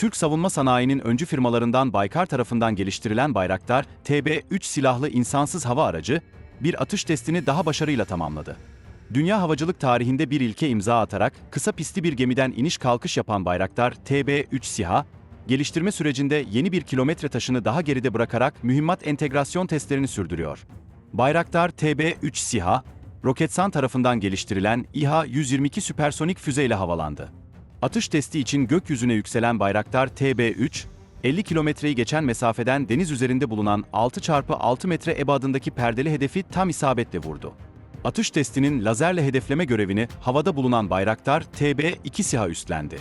Türk savunma sanayinin öncü firmalarından Baykar tarafından geliştirilen Bayraktar TB3 silahlı insansız hava aracı, bir atış testini daha başarıyla tamamladı. Dünya havacılık tarihinde bir ilke imza atarak kısa pistli bir gemiden iniş kalkış yapan Bayraktar TB3 SİHA, geliştirme sürecinde yeni bir kilometre taşını daha geride bırakarak mühimmat entegrasyon testlerini sürdürüyor. Bayraktar TB3 SİHA, Roketsan tarafından geliştirilen İHA-122 süpersonik füzeyle havalandı. Atış testi için gökyüzüne yükselen Bayraktar TB3, 50 kilometreyi geçen mesafeden deniz üzerinde bulunan 6x6 metre ebadındaki perdeli hedefi tam isabetle vurdu. Atış testinin lazerle hedefleme görevini havada bulunan Bayraktar TB2 SİHA üstlendi.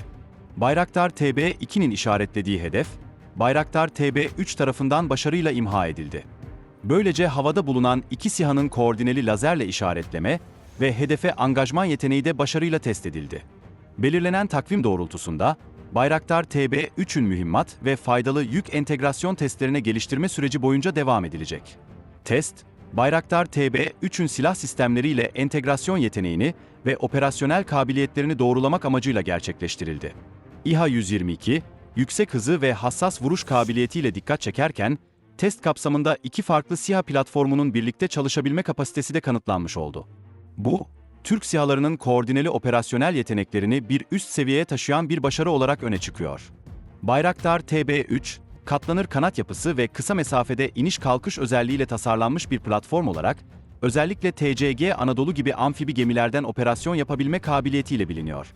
Bayraktar TB2'nin işaretlediği hedef, Bayraktar TB3 tarafından başarıyla imha edildi. Böylece havada bulunan iki SİHA'nın koordineli lazerle işaretleme ve hedefe angajman yeteneği de başarıyla test edildi. Belirlenen takvim doğrultusunda Bayraktar TB3'ün mühimmat ve faydalı yük entegrasyon testlerine geliştirme süreci boyunca devam edilecek. Test, Bayraktar TB3'ün silah sistemleriyle entegrasyon yeteneğini ve operasyonel kabiliyetlerini doğrulamak amacıyla gerçekleştirildi. İHA-122, yüksek hızı ve hassas vuruş kabiliyetiyle dikkat çekerken, test kapsamında iki farklı SİHA platformunun birlikte çalışabilme kapasitesi de kanıtlanmış oldu. Bu, Türk SİHA'larının koordineli operasyonel yeteneklerini bir üst seviyeye taşıyan bir başarı olarak öne çıkıyor. Bayraktar TB3, katlanır kanat yapısı ve kısa mesafede iniş kalkış özelliğiyle tasarlanmış bir platform olarak, özellikle TCG Anadolu gibi amfibi gemilerden operasyon yapabilme kabiliyetiyle biliniyor.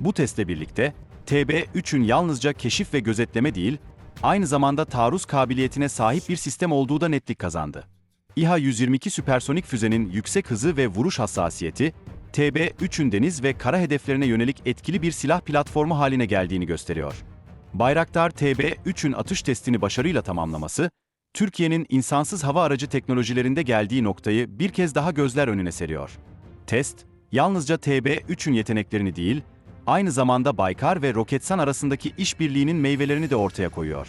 Bu testle birlikte, TB3'ün yalnızca keşif ve gözetleme değil, aynı zamanda taarruz kabiliyetine sahip bir sistem olduğu da netlik kazandı. İHA-122 süpersonik füzenin yüksek hızı ve vuruş hassasiyeti, TB3'ün deniz ve kara hedeflerine yönelik etkili bir silah platformu haline geldiğini gösteriyor. Bayraktar TB3'ün atış testini başarıyla tamamlaması, Türkiye'nin insansız hava aracı teknolojilerinde geldiği noktayı bir kez daha gözler önüne seriyor. Test, yalnızca TB3'ün yeteneklerini değil, aynı zamanda Baykar ve Roketsan arasındaki işbirliğinin meyvelerini de ortaya koyuyor.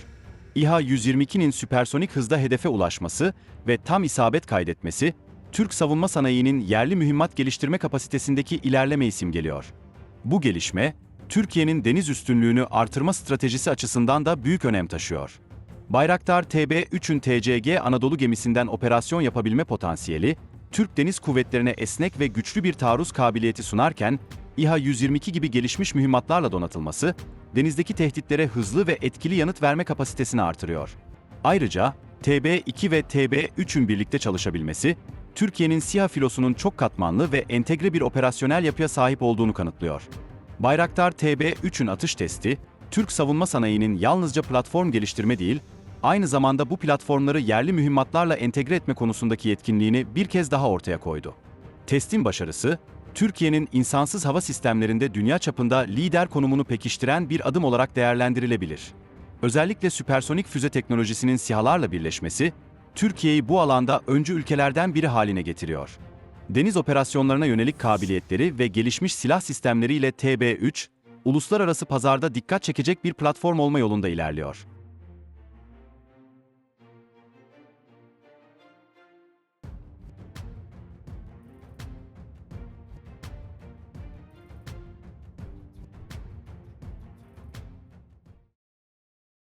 İHA-122'nin süpersonik hızda hedefe ulaşması ve tam isabet kaydetmesi, Türk savunma sanayinin yerli mühimmat geliştirme kapasitesindeki ilerlemeyi simgeliyor. Bu gelişme, Türkiye'nin deniz üstünlüğünü artırma stratejisi açısından da büyük önem taşıyor. Bayraktar TB3'ün TCG Anadolu gemisinden operasyon yapabilme potansiyeli, Türk Deniz Kuvvetlerine esnek ve güçlü bir taarruz kabiliyeti sunarken, İHA-122 gibi gelişmiş mühimmatlarla donatılması, denizdeki tehditlere hızlı ve etkili yanıt verme kapasitesini artırıyor. Ayrıca TB2 ve TB3'ün birlikte çalışabilmesi, Türkiye'nin SİHA filosunun çok katmanlı ve entegre bir operasyonel yapıya sahip olduğunu kanıtlıyor. Bayraktar TB3'ün atış testi, Türk savunma sanayinin yalnızca platform geliştirme değil, aynı zamanda bu platformları yerli mühimmatlarla entegre etme konusundaki yetkinliğini bir kez daha ortaya koydu. Testin başarısı, Türkiye'nin insansız hava sistemlerinde dünya çapında lider konumunu pekiştiren bir adım olarak değerlendirilebilir. Özellikle süpersonik füze teknolojisinin SİHA'larla birleşmesi, Türkiye'yi bu alanda öncü ülkelerden biri haline getiriyor. Deniz operasyonlarına yönelik kabiliyetleri ve gelişmiş silah sistemleriyle TB3, uluslararası pazarda dikkat çekecek bir platform olma yolunda ilerliyor.